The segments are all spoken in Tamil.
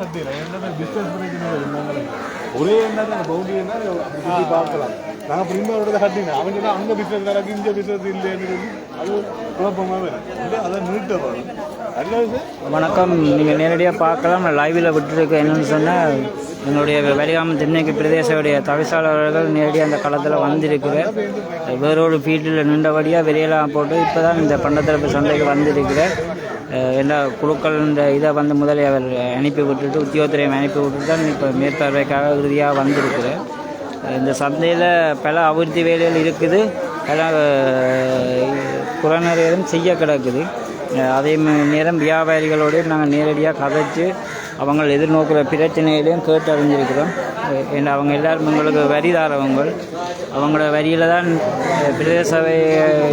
கட்டிடலாம் என்ன பிஸ்னஸ் பிரச்சனை இருந்தாங்க ஒரே என்ன தான் பவுண்டரி என்ன? சுற்றி பார்க்கலாம். நாங்கள் அப்புறம் இன்னொரு கட்டினோம் அவங்க தான் அங்கே பிஸ்னஸ் நடக்கு இங்கே பிஸ்னஸ் இல்லைன்னு அது குழப்பமாகவே இல்லை அதை நிறுத்தப்படும் வணக்கம். நீங்கள் நேரடியாக பார்க்கலாம். நான் லைவில் விட்டுருக்க என்னன்னு சொன்னால் எங்களுடைய வெளியாம தென்னைக்கு பிரதேசவுடைய தவிசாளர்கள் நேரடியாக அந்த களத்தில் வந்திருக்கிறேன் வேறொரு ஃபீல்டில் நின்றபடியாக வெளியெல்லாம் போட்டு இப்போ தான் இந்த பண்டத்தரப்பு சந்தைக்கு வந்திருக்கிறேன் அஹ் எல்லா குழுக்கள் இந்த இதை வந்து முதலே அவர் அனுப்பி விட்டுட்டு உத்தியோகத்துறையை அனுப்பி விட்டுட்டு தான் இப்போ மேற்பார்வைக்காக இறுதியாக வந்திருக்கிறேன் இந்த சந்தையில் பல அபிவிருத்தி வேலைகள் இருக்குது. பல குறைநறைகளும் செய்ய கிடக்குது. அதே நேரம் வியாபாரிகளோடையும் நாங்கள் நேரடியாக கதைச்சு அவங்க எதிர்நோக்கிற பிரச்சனைகளையும் கேட்டறிஞ்சிருக்கிறோம். ஏன்னா அவங்க எல்லாரும் எங்களுக்கு வரிதாரவங்க அவங்களோட வரியில் தான் பிரதேச சபை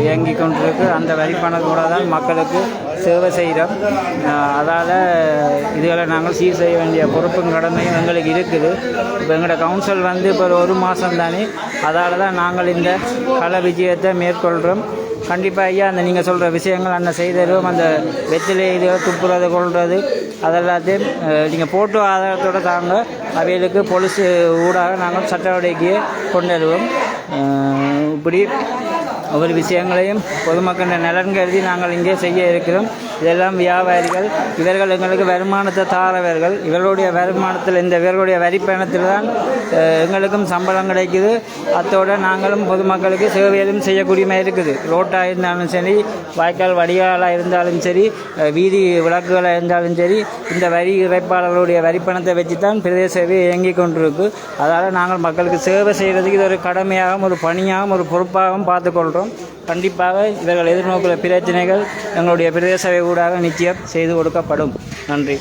இயங்கி கொண்டிருக்கு. அந்த வரிப்பணத்தோடு தான் மக்களுக்கு சேவை செய்கிறோம். அதால் இதுகளை நாங்கள் சீர் செய்ய வேண்டிய பொறுப்பும் கடமையும் எங்களுக்கு இருக்குது. இப்போ எங்களோட கவுன்சில் வந்து இப்போ ஒரு மாதம் தானே. அதால் தான் நாங்கள் இந்த கள விஜயத்தை மேற்கொள்கிறோம் கண்டிப்பாக ஐயா அந்த நீங்கள் சொல்கிற விஷயங்கள் அந்த செய்தரும் அந்த வெற்றிலையிலையோ துப்புறது கொள்வது அதெல்லாத்தையும் நீங்கள் போட்டோ ஆதாரத்தோடு தாங்க அவைகளுக்கு பொலிசு ஊடாக நாங்கள் சட்ட நடவடிக்கையை கொண்டு வருவோம். இப்படி ஒவ்வொரு விஷயங்களையும் பொதுமக்களின் நலன் கருதி நாங்கள் இங்கே செய்ய இருக்கிறோம். இதெல்லாம் வியாபாரிகள் இவர்கள் எங்களுக்கு வருமானத்தை தாரவர்கள். இவர்களுடைய வருமானத்தில் இந்த இவர்களுடைய வரிப்பயணத்தில் தான் எங்களுக்கும் சம்பளம் கிடைக்குது. அத்தோடு நாங்களும் பொதுமக்களுக்கு சேவையிலும் செய்யக்கூடியமே இருக்குது. ரோட்டாக இருந்தாலும் சரி வாய்க்கால் வடிகாலாக இருந்தாலும் சரி வீதி விளக்குகளாக இருந்தாலும் சரி இந்த வரி இறைப்பாளர்களுடைய வரிப்பணத்தை வச்சு தான் பிரதேச சேவை இயங்கி கொண்டிருக்கு. அதால் நாங்கள் மக்களுக்கு சேவை செய்கிறதுக்கு இது ஒரு கடமையாகவும் ஒரு பணியாகவும் ஒரு பொறுப்பாகவும் பார்த்துக்கொள்கிறோம் கண்டிப்பாக இவர்கள் எதிர்நோக்கிற பிரச்சனைகள் எங்களுடைய பிரதேச சபை ஊடாக நிச்சயம் செய்து கொடுக்கப்படும். நன்றி.